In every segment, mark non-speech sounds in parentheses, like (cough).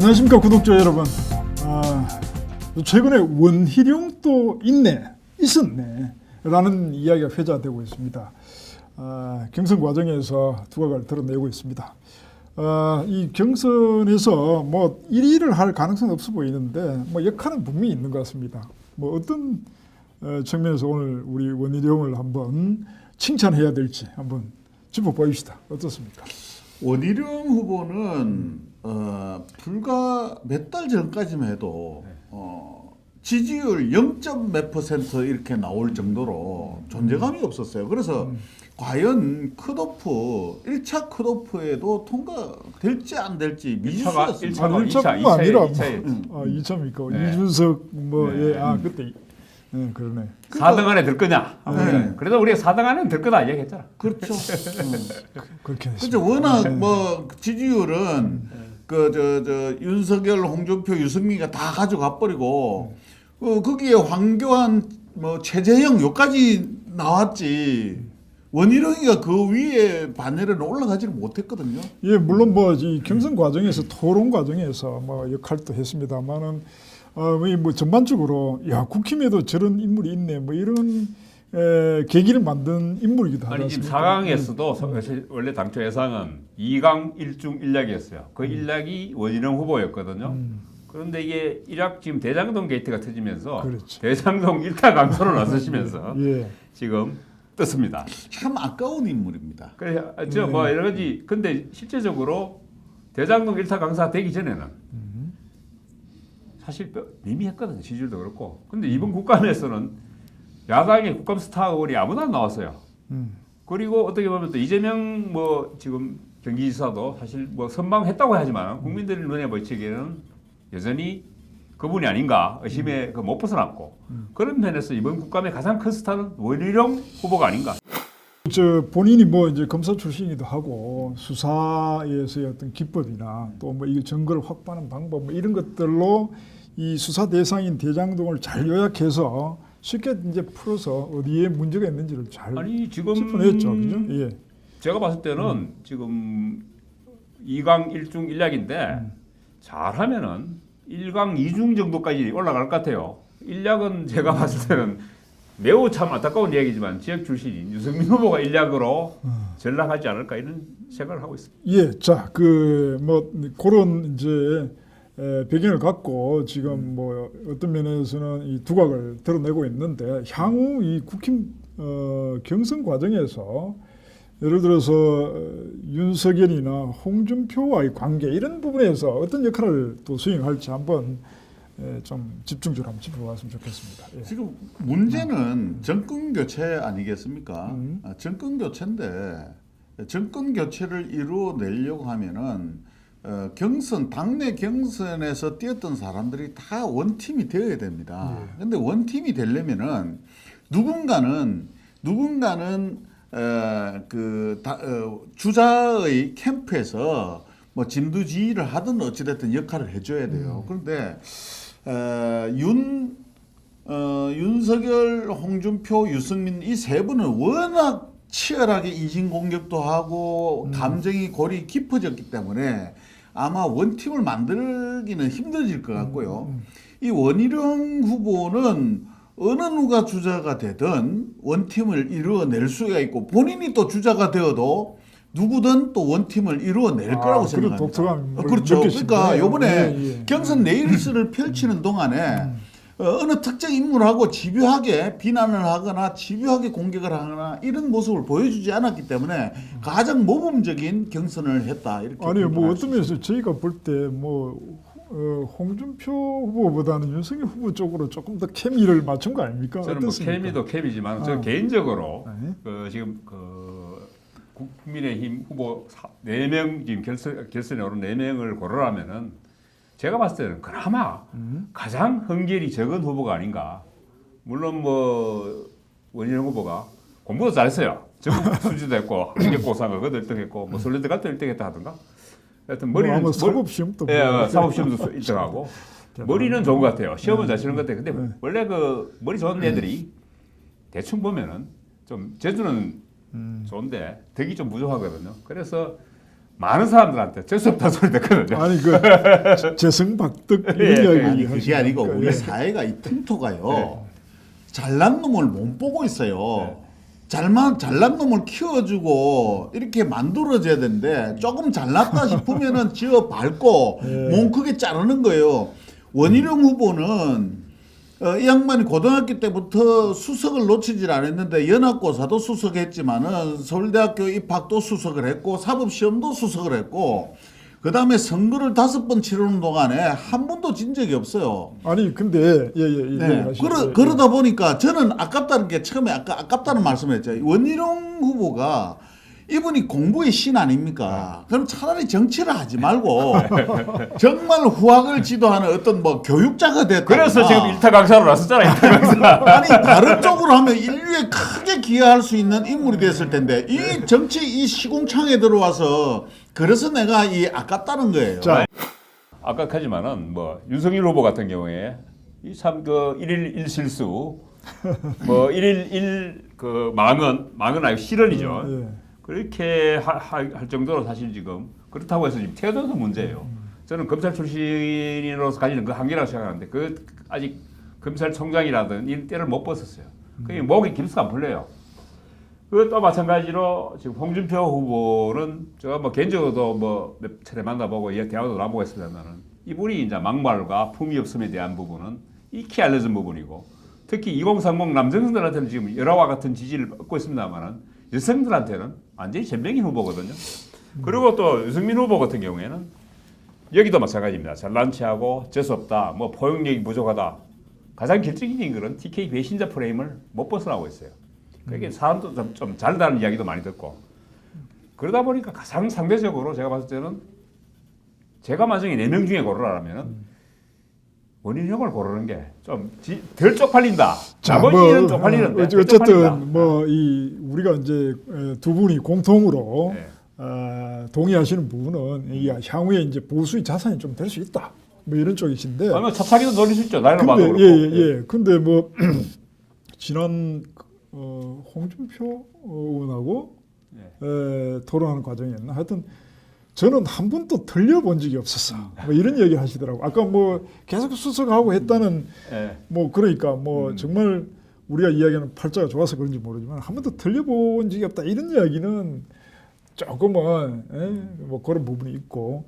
안녕하십니까 구독자 여러분. 아, 최근에 원희룡도 있네, 있었네, 라는 이야기가 회자되고 있습니다. 아, 경선 과정에서 두각을 드러내고 있습니다. 아, 이 경선에서 뭐 1위를 할 가능성은 없어 보이는데 뭐 역할은 분명히 있는 것 같습니다. 뭐 어떤 어, 측면에서 오늘 우리 원희룡을 한번 칭찬해야 될지 한번 짚어보입시다. 어떻습니까? 원희룡 후보는 어, 불과 몇 달 전까지만 해도 어, 지지율 0. 몇 퍼센트 이렇게 나올 정도로 존재감이 없었어요. 그래서 과연 컷오프 1차 컷오프에도 통과될지 안 될지 일차가 미지수였습니다. 일차가 아, 이차, 일차뿐만 이차에, 아니라 이차에. 뭐, 아, 이차입니까? 네. 이준석 뭐 네. 예, 아 그때 네, 그러네. 4등 안에 들 거냐? 네. 그래도 우리가 4등 안에 들 거다 이야기했잖아. 그렇죠. 어. (laughs) 그렇게 됐습니다. 그죠 워낙 뭐 지지율은 그 저 저 윤석열, 홍준표, 유승민가 다 가져가 버리고 어, 거기에 황교안, 뭐 최재형 요까지 나왔지 원희룡이가 그 위에 반열에는 올라가지를 못했거든요. 예, 물론 뭐 이 경선 과정에서 토론 과정에서 뭐 역할도 했습니다만은 어, 뭐뭐 전반적으로 야 국힘에도 저런 인물이 있네 뭐 이런 에, 계기를 만든 인물이기도 하지 아니 지금 않습니까? 4강에서도 서- 원래 당초 예상은 2강 1중 1약이었어요. 그 1약이 원희룡 후보였거든요. 음. 그런데 이게 1약 지금 대장동 게이트가 터지면서 그렇죠. 대장동 (laughs) 1타 강선을 나서시면서 (laughs) 예, 지금 떴습니다. 참 아까운 인물입니다. 그래서 저뭐 네. 여러 가지 근데 실제적으로 대장동 1타 강사 되기 전에는 음. 사실 뼈- 미미했거든요. 지지율도 그렇고. 근데 이번 국감에서는 야당의 국감 스타 의원이 아무도 안 나왔어요. 음. 그리고 어떻게 보면 또 이재명 뭐 지금 경기지사도 사실 뭐 선방했다고 하지만 국민들 눈에 비치기에는 여전히 그분이 아닌가 의심에 그못 벗어났고 그런 면에서 이번 국감의 가장 큰 스타는 원희룡 후보가 아닌가. 저 본인이 뭐 이제 검사 출신이기도 하고 수사에서의 어떤 기법이나 또 뭐 이 증거를 확보하는 방법 뭐 이런 것들로 이 수사 대상인 대장동을 잘 요약해서 쉽게 이제 풀어서 어디에 문제가 있는지를 잘 아니 지금 짚어냈죠, 그죠? 예. 제가 봤을 때는 지금 2강 1중 1약인데 잘하면은 1강 2중 정도까지 올라갈 것 같아요. 1약은 제가 봤을 때는 매우 참 안타까운 이야기지만 지역 출신인 유승민 후보가 1약으로 전락하지 않을까 이런 생각을 하고 있습니다. 예, 자, 그, 뭐, 그런 이제 에, 배경을 갖고 지금 뭐 어떤 면에서는 이 두각을 드러내고 있는데 향후 이 국힘 어, 경선 과정에서 예를 들어서 어, 윤석열이나 홍준표와의 관계 이런 부분에서 어떤 역할을 또 수행할지 한번 에, 좀 집중적으로 한번 짚어봤으면 좋겠습니다. 예. 지금 문제는 정권 교체 아니겠습니까? 음. 아, 정권 교체인데 정권 교체를 이루어내려고 하면은 어, 경선 당내 경선에서 뛰었던 사람들이 다 원팀이 되어야 됩니다. 근데 원팀이 되려면은 누군가는 누군가는 어, 그 다, 어, 주자의 캠프에서 뭐 진두지휘를 하든 어찌됐든 역할을 해줘야 돼요. 그런데 어, 윤 어, 윤석열, 홍준표, 유승민 이 세 분은 워낙 치열하게 인신공격도 하고 감정이 골이 깊어졌기 때문에 아마 원팀을 만들기는 힘들어질 것 같고요. 이 원희룡 후보는 어느 누가 주자가 되든 원팀을 이루어낼 수가 있고 본인이 또 주자가 되어도 누구든 또 원팀을 이루어낼 아, 거라고 생각합니다. 독특함을 어, 그렇죠. 그러니까 요번에 예, 예. 경선 레이스를 펼치는 동안에 어, 어느 특정 인물하고 집요하게 비난을 하거나 집요하게 공격을 하거나 이런 모습을 보여주지 않았기 때문에 가장 모범적인 경선을 했다 이렇게 아니 뭐 어떤 면에서 저희가 볼 때뭐 어, 홍준표 후보보다는 윤석열 후보 쪽으로 조금 더 케미를 맞춘 거 아닙니까? 저는 뭐 어떻습니까? 케미도 케미지만 저 아. 개인적으로 네. 그 지금 그 국민의힘 후보 4명 지금 결선 결선에 오른 4명을 고르라면은 제가 봤을 때는 그나마 음. 가장 흥결이 적은 후보가 아닌가. 물론 뭐 원희룡 후보가 공부도 잘했어요. (laughs) 수지도 했고 한국고상을 그도 1등했고 뭐 설레드 같은 1등했다 하던가. 하여튼 뭐 머리는 아마 머리- 사법 시험도 예, 뭐 사법 시험도 1등하고 (laughs) 머리는 좋은 것 같아요. 시험은 잘 치는 것 같아요. 근데 원래 그 머리 좋은 애들이 대충 보면은 좀 재주는 음. 좋은데 덕이 좀 부족하거든요. 그래서 많은 사람들한테 재수 없다는 소리 듣거든요. 아니 그 (laughs) 재승박득 예, 이런 예. 이야기 아니 그게 하시니까, 아니고 우리 예. 사회가 이 풍토가요. 네. 잘난 놈을 못 보고 있어요. 네. 잘만 잘난 놈을 키워주고 이렇게 만들어져야 되는데 조금 잘났다 (laughs) 싶으면은 지어 밟고 예. 몸 크게 자르는 거예요. 원희룡 후보는 어, 이 양반이 고등학교 때부터 수석을 놓치질 않았는데 연합고사도 수석했지만은 서울대학교 입학도 수석을 했고 사법시험도 수석을 했고 그 다음에 선거를 다섯 번 치르는 동안에 한 번도 진 적이 없어요. 아니 근데 예예 예, 네. 얘기하시죠. 그러, 예, 그러다 보니까 저는 아깝다는 게 처음에 아까 아깝다는 말씀을 했죠. 원희룡 후보가 이분이 공부의 신 아닙니까? 그럼 차라리 정치를 하지 말고 (laughs) 정말 후학을 지도하는 어떤 뭐 교육자가 됐다. 그래서 지금 일타 강사로 나섰잖아요. 일타 (laughs) 강사. 아니 다른 쪽으로 하면 인류에 크게 기여할 수 있는 인물이 됐을 텐데 이 정치 이 시공창에 들어와서 그래서 내가 이 아깝다는 거예요. 자, 아깝하지만은 뭐 윤석열 후보 같은 경우에 이 참 그 일일 일실수 뭐 일일 일그 망언 망언 아니고 실언이죠. 예. 그렇게 하, 하- 할 정도로 사실 지금 그렇다고 해서 지금 태도도 문제예요. 저는 검찰 출신으로서 가지는 그 한계라고 생각하는데 그 아직 검찰총장이라든 이 때를 못 벗었어요. 그게 목이 김수가 안 풀려요. 그것도 마찬가지로 지금 홍준표 후보는 제가 뭐 개인적으로도 뭐 몇 차례 만나보고 예, 대화도 나보고 했습니다만은 이분이 이제 막말과 품위 없음에 대한 부분은 익히 알려진 부분이고 특히 2030 남성들한테는 지금 열화와 같은 지지를 얻고 있습니다만은 여성들한테는 완전히 전명인 후보거든요. 그리고 또 유승민 후보 같은 경우에는 여기도 마찬가지입니다. 잘난 체하고 재수 없다, 뭐 포용력이 부족하다. 가장 결정적인 것은 TK 배신자 프레임을 못 벗어나고 있어요. 그게 사람도 좀, 좀 잘다는 이야기도 많이 듣고 그러다 보니까 가장 상대적으로 제가 봤을 때는 제가 만약에 네명 중에 고르라면은 원인형을 고르는 게 좀 덜 쪽팔린다. 나머지는 쪽팔리는데 어, 덜 어쨌든. 뭐 이 우리가 이제 에, 두 분이 공통으로 네. 어, 동의하시는 부분은 이 향후에 이제 보수의 자산이 좀 될 수 있다. 뭐 이런 쪽이신데. 아니면 차차기도 노릴 수 있죠. 나이를 봐도 근데 그렇고. 예 예 예. 근데 뭐 (clears throat) 지난 어, 홍준표 의원하고 예. 에, 토론하는 과정이었나 하여튼 저는 한 번도 들려본 적이 없었어. 뭐 이런 얘기 하시더라고. 아까 뭐 계속 수석하고 했다는 예. 뭐 그러니까 음. 뭐 정말 우리가 이야기하는 팔자가 좋아서 그런지 모르지만 한 번도 들려본 적이 없다 이런 이야기는 조금은 예, 뭐 그런 부분이 있고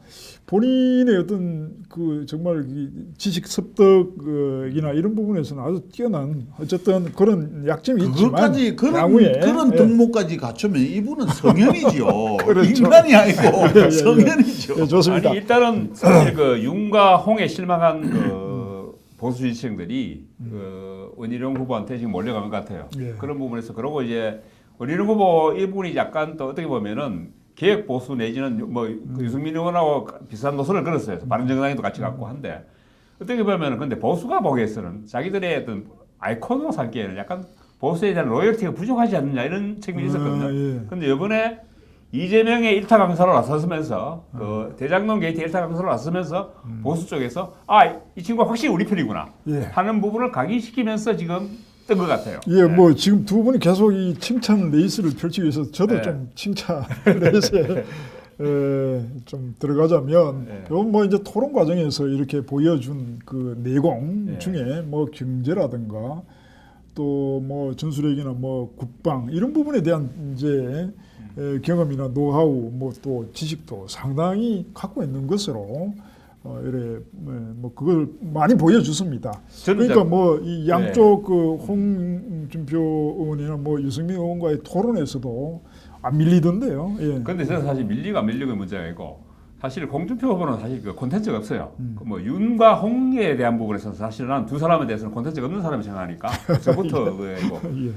본인의 어떤 그 정말 이 지식 습득이나 이런 부분에서는 아주 뛰어난 어쨌든 그런 약점이 있지만 그것까지 그런 향후에, 그런 예. 덕목까지 갖추면 이분은 성현이죠. (laughs) 그렇죠. 인간이 아니고 예, 예. 성현이죠. 예, 좋습니다. 아니 일단은 사실 그 윤과 홍에 실망한 그 보수 지지층들이 그 원희룡 후보한테 지금 몰려간 것 같아요. 예. 그런 부분에서 그러고 이제 원희룡 후보 이분이 약간 또 어떻게 보면은 개혁 보수 내지는 뭐그 유승민 의원하고 비슷한 노선을 걸었어요. 바른정당에도 같이 갖고 한데 어떻게 보면은 근데 보수가 보기에서는 자기들의 어떤 아이콘으로 삼기에는 약간 보수에 대한 로열티가 부족하지 않느냐 이런 측면이 있었거든요. 아, 예. 근데 이번에 이재명의 일타 강사로 나서면서 그 대장동 게이트 일타 강사로 나서면서 보수 쪽에서 아 이 친구가 확실히 우리 편이구나 예. 하는 부분을 각인시키면서 지금 뜬것 같아요. 예, 뭐 지금 두 분이 계속 이 칭찬 레이스를 펼치기 위해서 저도 네. 좀 칭찬 (laughs) 레이스에 에, 좀 들어가자면 네. 이건 뭐 이제 토론 과정에서 이렇게 보여준 그 내공 네. 중에 뭐 경제라든가 또 뭐 전술핵이나 뭐 국방 이런 부분에 대한 이제 에, 경험이나 노하우 뭐 또 지식도 상당히 갖고 있는 것으로 어, 이래 뭐, 뭐 그걸 많이 보여줬습니다. 그러니까 이제- 뭐이 양쪽 그 홍준표 의원이나 뭐 유승민 의원과의 토론에서도 안 밀리던데요. 예. 근데 저는 사실 밀리가 밀리고 문제가 있고 사실 공준표 후보는 사실 그 콘텐츠가 없어요. 음. 그 뭐 윤과 홍에 대한 부분에서는 사실은 난두 사람에 대해서는 콘텐츠가 없는 사람이 생각하니까 (laughs) 저부터 그이고 예.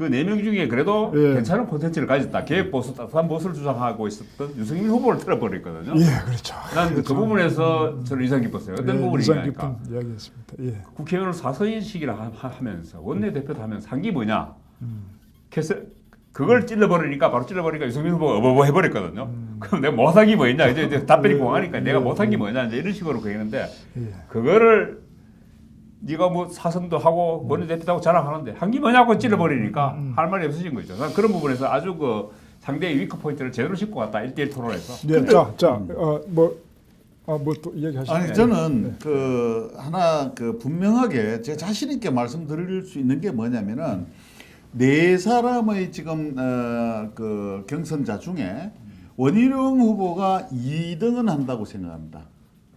그 네 명 중에 그래도 예. 괜찮은 콘텐츠를 가졌다. 개혁 보수 따뜻한 보수를 주장하고 있었던 유승민 후보를 틀어버렸거든요. 예, 그렇죠. 난그 부분에서 저는 인상 깊었어요. 어떤 예, 부분이니까 깊은 이야기였습니다. 예. 국회의원을 사서인식이라 하- 하면서 원내대표도 하면서 상기 뭐냐? 음. 그걸 찔러버리니까 바로 찔러버리니까 유승민 후보가 어버버 해버렸거든요. 음. 그럼 내가 못한 게 뭐였냐? 이제, 이제 답변이 예, 공하니까 예, 내가 예, 못한 게 예. 뭐냐? 이제 이런 식으로 그랬는데 예. 그거를 네가 뭐 사선도 하고 원내대표도 하고 자랑하는데 한 게 뭐냐고 찔러버리니까 할 말이 없어진 거죠. 난 그런 부분에서 아주 그 상대의 위크 포인트를 제대로 짚고 갔다 1대1 토론에서. 네, 자, 자, 어, 뭐, 아, 뭐또 이야기하시죠? 아니 저는 그 하나 그 분명하게 제 자신 있게 말씀드릴 수 있는 게 뭐냐면은 네 사람의 지금 어, 그 경선자 중에 원희룡 후보가 2등은 한다고 생각합니다.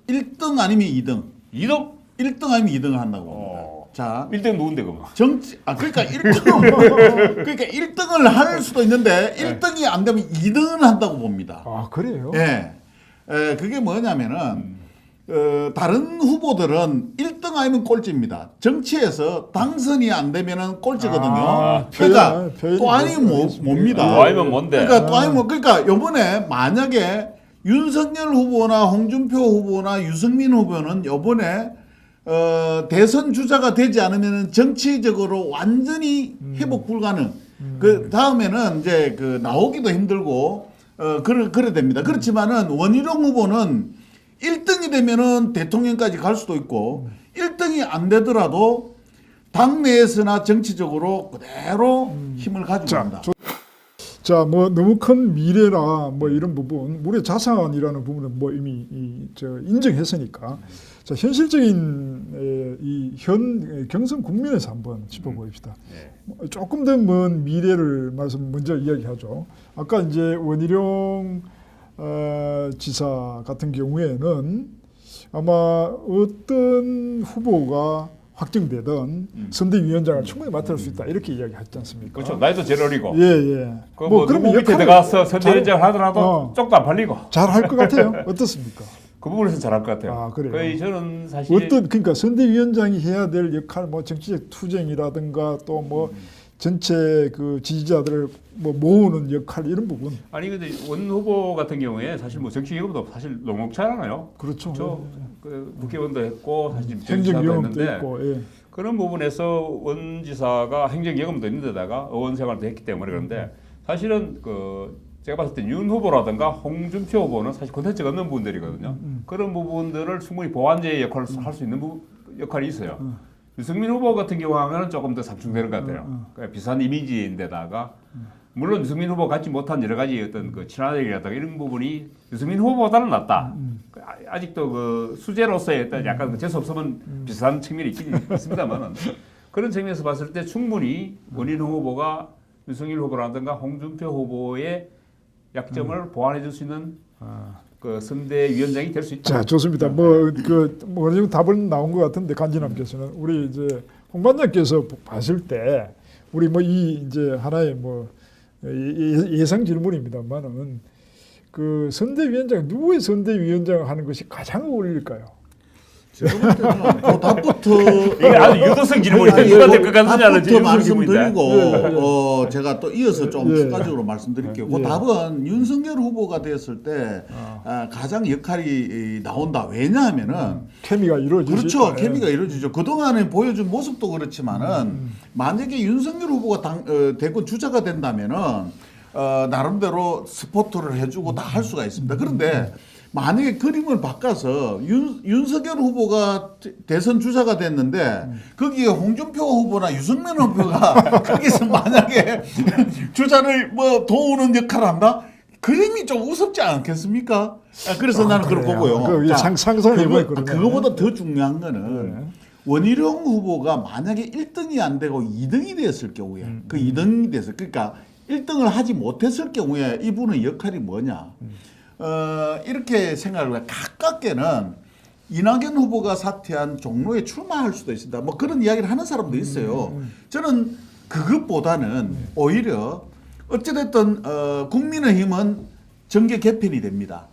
1등 아니면 2등. 2등? 1등 아니면 2등을 한다고 봅니다. 어. 자, 1등 누군데 그러면? 정치 아 그러니까 (laughs) 1등 그러니까 1등을 할 수도 있는데 1등이 안 되면 2등은 한다고 봅니다. 아, 그래요? 예. 에, 그게 뭐냐면은 어, 다른 후보들은 1등 아니면 꼴찌입니다. 정치에서 당선이 안 되면은 꼴찌거든요. 아, 그러니까 표현이 또 아니면 뭐. 뭡니다. 또 아니면 뭔데? 그러니까 또 아니면 뭐 그러니까 요번에 만약에 윤석열 후보나 홍준표 후보나 유승민 후보는 요번에 어, 대선 주자가 되지 않으면 정치적으로 완전히 회복 불가능. 그 다음에는 이제 그 나오기도 힘들고 어 그래 그래 됩니다. 그렇지만은 원희룡 후보는 1등이 되면은 대통령까지 갈 수도 있고 1등이 안 되더라도 당내에서나 정치적으로 그대로 힘을 가지고 자, 간다. 저- 자, 뭐 너무 큰 미래나 뭐 이런 부분, 우리의 자산이라는 부분은 뭐 이미 이, 저 인정했으니까. 자, 현실적인 이 현 경선 국면에서 한번 짚어보입시다. 네. 뭐 조금 더 먼 미래를 말씀 먼저 이야기하죠. 아까 이제 원희룡 어, 지사 같은 경우에는 아마 어떤 후보가 확정되든 선대위원장을 충분히 맡을 수 있다 이렇게 이야기하지 않습니까? 그렇죠. 나이도 제일 어리고. 예, 예. 그뭐 누구 밑에 역할을 들어가서 선대위원장 하더라도 어. 쪽도 안 팔리고 잘 할 것 같아요. 어떻습니까? (laughs) 그 부분에서 잘할 것 같아요. 아, 그래요? 거의 저는 사실 어떤 그러니까 선대위원장이 해야 될 역할, 뭐 정치적 투쟁이라든가 또 뭐 전체 그 지지자들을 뭐 모으는 역할 이런 부분 아니 근데 원 후보 같은 경우에 사실 뭐 정치 경험도 사실 녹록치 않아요. 그렇죠. 그렇죠. 그 국회의원도 했고 사실 행정 정치사도 경험도 했는데 있고, 예. 그런 부분에서 원 지사가 행정 경험도 있는데다가 의원 생활도 했기 때문에 그런데 사실은 그 제가 봤을 때 윤 후보라든가 홍준표 후보는 사실 콘텐츠가 없는 분들이거든요. 그런 부분들을 충분히 보완제의 역할을 할 수 있는 부, 역할이 있어요. 유승민 후보 같은 경우는 조금 더 상충되는 것 같아요. 그러니까 비슷한 이미지인데다가 물론 유승민 후보 갖지 못한 여러 가지 어떤 그 친화력이라든가 이런 부분이 유승민 후보보다는 낫다. 그 아- 아직도 그 수재로서의 어떤 약간 그 재수 없으면 비슷한 측면이 있긴 (laughs) 있습니다만은 그런 측면에서 봤을 때 충분히 원인 후보가 윤석열 후보라든가 홍준표 후보의 약점을 보완해 줄 수 있는 그 선대 위원장이 될 수 있다. 자 좋습니다. 뭐그 뭐 어느 정도 답은 나온 것 같은데 간지남께서는 우리 이제 홍 반장께서 봤을 때 우리 뭐 이 이제 하나의 뭐 예- 예상 질문입니다만은 그 선대위원장 누구의 선대위원장을 하는 것이 가장 어울릴까요? 그 답부터 이게 아주 유도성 질문이에요. 누가 뭐 될것 같느냐는 답부터 질문인데. 말씀드리고 예, 예. 어, 제가 또 이어서 좀 예. 추가적으로 말씀드릴게요. 그 예. 답은 윤석열 후보가 되었을 때 아, 가장 역할이 이, 나온다. 왜냐하면은 케미가 이루어질 수 그렇죠. 있다. 케미가 이루어지죠. 그 동안에 보여준 모습도 그렇지만은 만약에 윤석열 후보가 당, 어, 대권 주자가 된다면은 어, 나름대로 스포트를 해주고 다 할 수가 있습니다. 그런데 만약에 그림을 바꿔서 윤, 윤석열 후보가 대- 대선 주자가 됐는데 거기에 홍준표 후보나 유승민 후보가 (laughs) 거기서 만약에 (laughs) 주자를 뭐 도우는 역할을 한다? 그림이 좀 우습지 않겠습니까? 아, 그래서 아, 나는 그걸. 보고요. 그거 자, 상- 상상해 그거-. 그거보다 더 중요한 거는 네. 원희룡 후보가 만약에 1등이 안 되고 2등이 됐을 경우에 음, 그 2등이 됐을 그러니까 1등을 하지 못했을 경우에 이분의 역할이 뭐냐 음. 어, 이렇게 생각을 해 가깝게는 이낙연 후보가 사퇴한 종로에 출마할 수도 있습니다. 뭐 그런 이야기를 하는 사람도 있어요. 음, 저는 그것보다는 오히려 어찌됐든 어, 국민의힘은 정계 개편이 됩니다.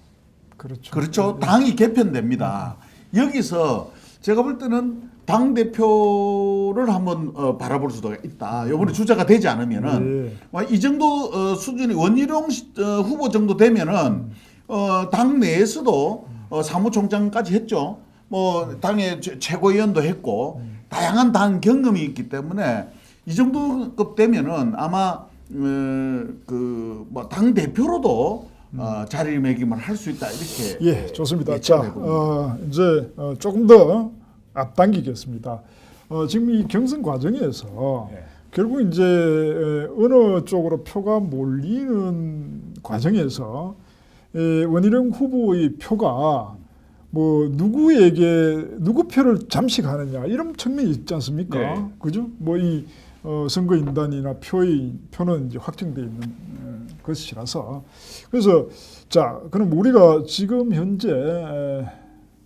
그렇죠. 그렇죠. 당이 개편됩니다. 여기서 제가 볼 때는 당 대표를 한번 어, 바라볼 수도 있다. 이번에 주자가 되지 않으면은 예. 와, 이 정도 어, 수준이 원희룡 시- 어, 후보 정도 되면은 어, 당 내에서도 어, 사무총장까지 했죠. 뭐 당의 최- 최고위원도 했고 다양한 당 경험이 있기 때문에 이 정도급 되면은 아마 어, 그뭐 당 대표로도 어, 자리매김을 할 수 있다 이렇게 예, 좋습니다. 자. 어, 이제 어, 조금 더 앞당기겠습니다. 어, 지금 이 경선 과정에서 예. 결국 이제 에, 어느 쪽으로 표가 몰리는 과정에서 에, 원희룡 후보의 표가 뭐 누구에게 누구 표를 잠식하느냐 이런 측면이 있지 않습니까? 네. 그죠? 뭐이 어, 선거인단이나 표의 표는 이제 확정돼 있는 어, 것이라서 그래서 자 그럼 우리가 지금 현재 에,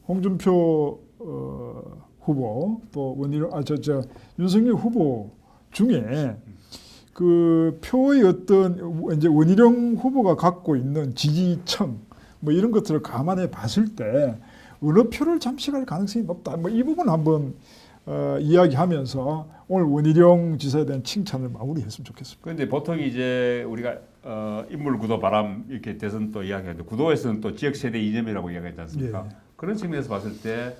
홍준표 어, 후보 또 원희룡 아저 저 윤석열 후보 중에 그 표의 어떤 이제 원희룡 후보가 갖고 있는 지지층 뭐 이런 것들을 감안해 봤을 때 어느 표를 잠식할 가능성이 높다. 뭐 이 부분 한번 어, 이야기하면서 오늘 원희룡 지사에 대한 칭찬을 마무리했으면 좋겠습니다. 그런데 보통 이제 우리가 어, 인물 구도 바람 이렇게 대선 또 이야기하는데 구도에서는 또 지역 세대 이념이라고 이야기하지 않습니까? 예. 그런 측면에서 봤을 때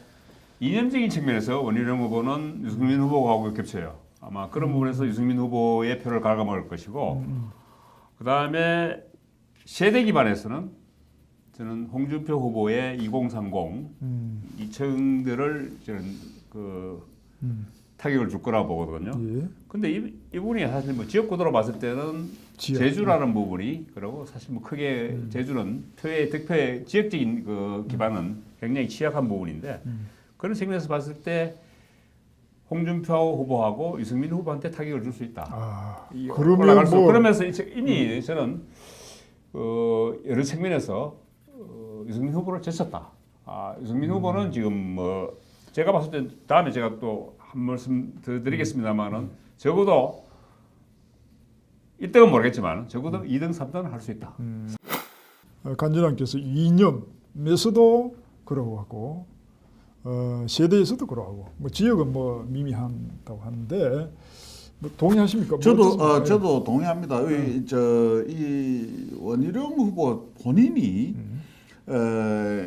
이념적인 측면에서 원희룡 후보는 유승민 후보하고 겹쳐요. 아마 그런 부분에서 유승민 후보의 표를 갉아먹을 것이고 그 다음에 세대 기반에서는 저는 홍준표 후보의 2030 음, 이층들을 저는 그 음, 타격을 줄 거라고 보거든요. 예. 근데 이, 이분이 사실 뭐 지역 구도로 봤을 때는 지역. 제주라는 부분이 그리고 사실 뭐 크게 제주는 표의 득표의 지역적인 그 기반은 굉장히 취약한 부분인데 음. 그런 측면에서 봤을 때 홍준표 후보하고 유승민 후보한테 타격을 줄 수 있다. 아, 이 그러면 뭐 그러면서 이미 저는 어, 여러 측면에서 어, 유승민 후보를 제쳤다. 아, 유승민 음. 후보는 지금 뭐 제가 봤을 때 다음에 제가 또 한 말씀 더 드리겠습니다만은 음. 적어도 1등은 모르겠지만 적어도 2등, 3등은 할 수 있다. 어, 간지남께서 이념에서도 그러고 하고 어, 세대에서도 그러고 하고 뭐 지역은 뭐 미미한다고 하는데 뭐 동의하십니까? 뭐 저도 어떻습니까? 어, 저도 동의합니다. 이, 저, 이 원희룡 후보 본인이 어,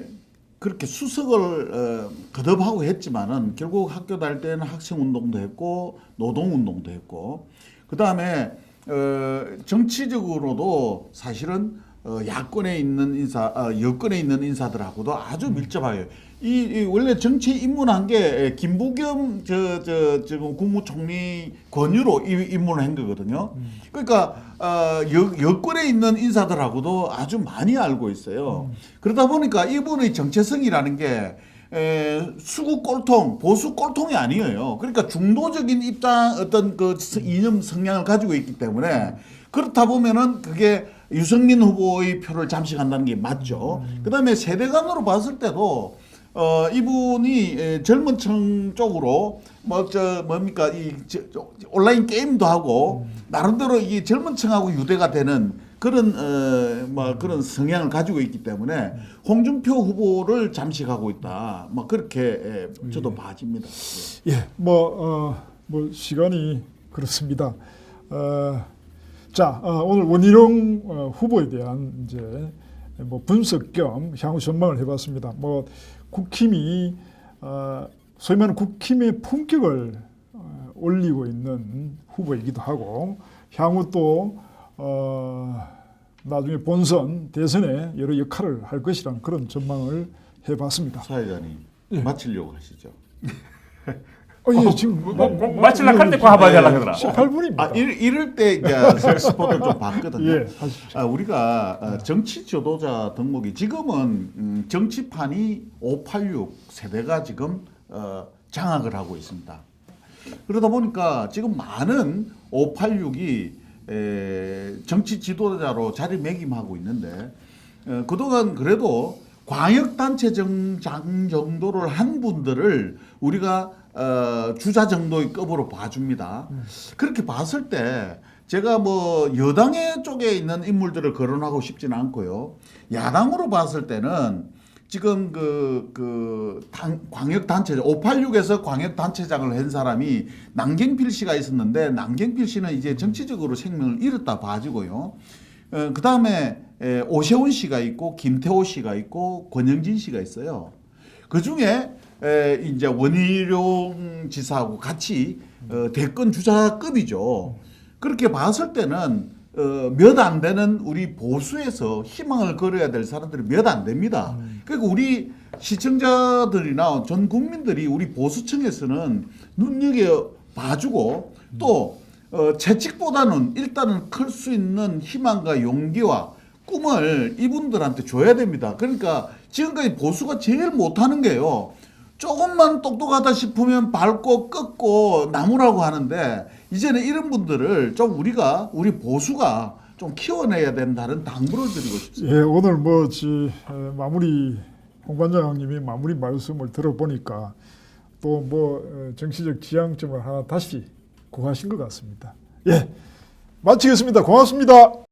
그렇게 수석을 어, 거듭하고 했지만은 결국 학교 다닐 때는 학생 운동도 했고 노동 운동도 했고 그 다음에 어, 정치적으로도 사실은 어, 야권에 있는 인사, 어, 여권에 있는 인사들하고도 아주 밀접하게 이, 이 원래 정치 입문한 게 김부겸 저, 저 지금 국무총리 권유로 이- 입문을 한 거거든요. 그러니까 어, 여, 여권에 있는 인사들하고도 아주 많이 알고 있어요. 그러다 보니까 이분의 정체성이라는 게 에, 수구 꼴통, 보수 꼴통이 아니에요. 그러니까 중도적인 입장 어떤 그 스- 이념 성향을 가지고 있기 때문에 그렇다 보면은 그게 유승민 후보의 표를 잠식한다는 게 맞죠. 그다음에 세대 간으로 봤을 때도 어 이분이 에, 젊은 층 쪽으로 뭐 저 뭡니까 이 저, 저, 온라인 게임도 하고 나름대로 이 젊은 층하고 유대가 되는 그런 어뭐 그런 성향을 가지고 있기 때문에 홍준표 후보를 잠식하고 있다. 뭐 그렇게 에, 저도 봐집니다. 예, 뭐, 어, 뭐 시간이 그렇습니다. 어, 자, 어, 오늘 원희룡 어, 후보에 대한 이제 뭐 분석 겸 향후 전망을 해봤습니다. 뭐 국힘이 어, 소위 말하는 국힘의 품격을 어, 올리고 있는 후보이기도 하고 향후 또 어, 나중에 본선 대선에 여러 역할을 할 것이라는 그런 전망을 해봤습니다. 사회자님 예. 마치려고 하시죠. (laughs) 어, 예, 지금 뭐, 뭐, 뭐 마치려고 할때 그 한마디 하려고 하더라. 18분입니다. 아 이럴, 이럴 때 이제 스포를 좀 봤거든요. 예. 아, 우리가 어, 정치 지도자 등록이 지금은 음, 정치판이 586 세대가 지금 어, 장악을 하고 있습니다. 그러다 보니까 지금 많은 586이 에, 정치 지도자로 자리매김하고 있는데 어, 그동안 그래도 광역단체장 정도를 한 분들을 우리가 어, 주자 정도의 급으로 봐줍니다. 그렇게 봤을 때 제가 뭐 여당의 쪽에 있는 인물들을 거론하고 싶지는 않고요. 야당으로 봤을 때는 지금 그, 그, 당, 광역단체장, 586에서 광역단체장을 한 사람이 남경필 씨가 있었는데, 남경필 씨는 이제 정치적으로 생명을 잃었다 봐지고요. 어, 그 다음에 오세훈 씨가 있고, 김태호 씨가 있고, 권영진 씨가 있어요. 그 중에 에, 이제 원희룡 지사하고 같이 어, 대권 주자급이죠. 그렇게 봤을 때는 어, 몇 안 되는 우리 보수에서 희망을 걸어야 될 사람들이 몇 안 됩니다. 그러니까 우리 시청자들이나 전 국민들이 우리 보수층에서는 눈여겨 봐주고 또 어, 채찍보다는 일단은 클 수 있는 희망과 용기와 꿈을 이분들한테 줘야 됩니다. 그러니까 지금까지 보수가 제일 못하는 게요. 조금만 똑똑하다 싶으면 밟고 꺾고 나무라고 하는데 이제는 이런 분들을 좀 우리가 우리 보수가 좀 키워내야 된다는 당부를 드리고 싶습니다. 예, 오늘 뭐 지, 에, 마무리 홍 반장님이 마무리 말씀을 들어보니까 또 뭐 정치적 지향점을 하나 다시 구하신 것 같습니다. 예, 마치겠습니다. 고맙습니다.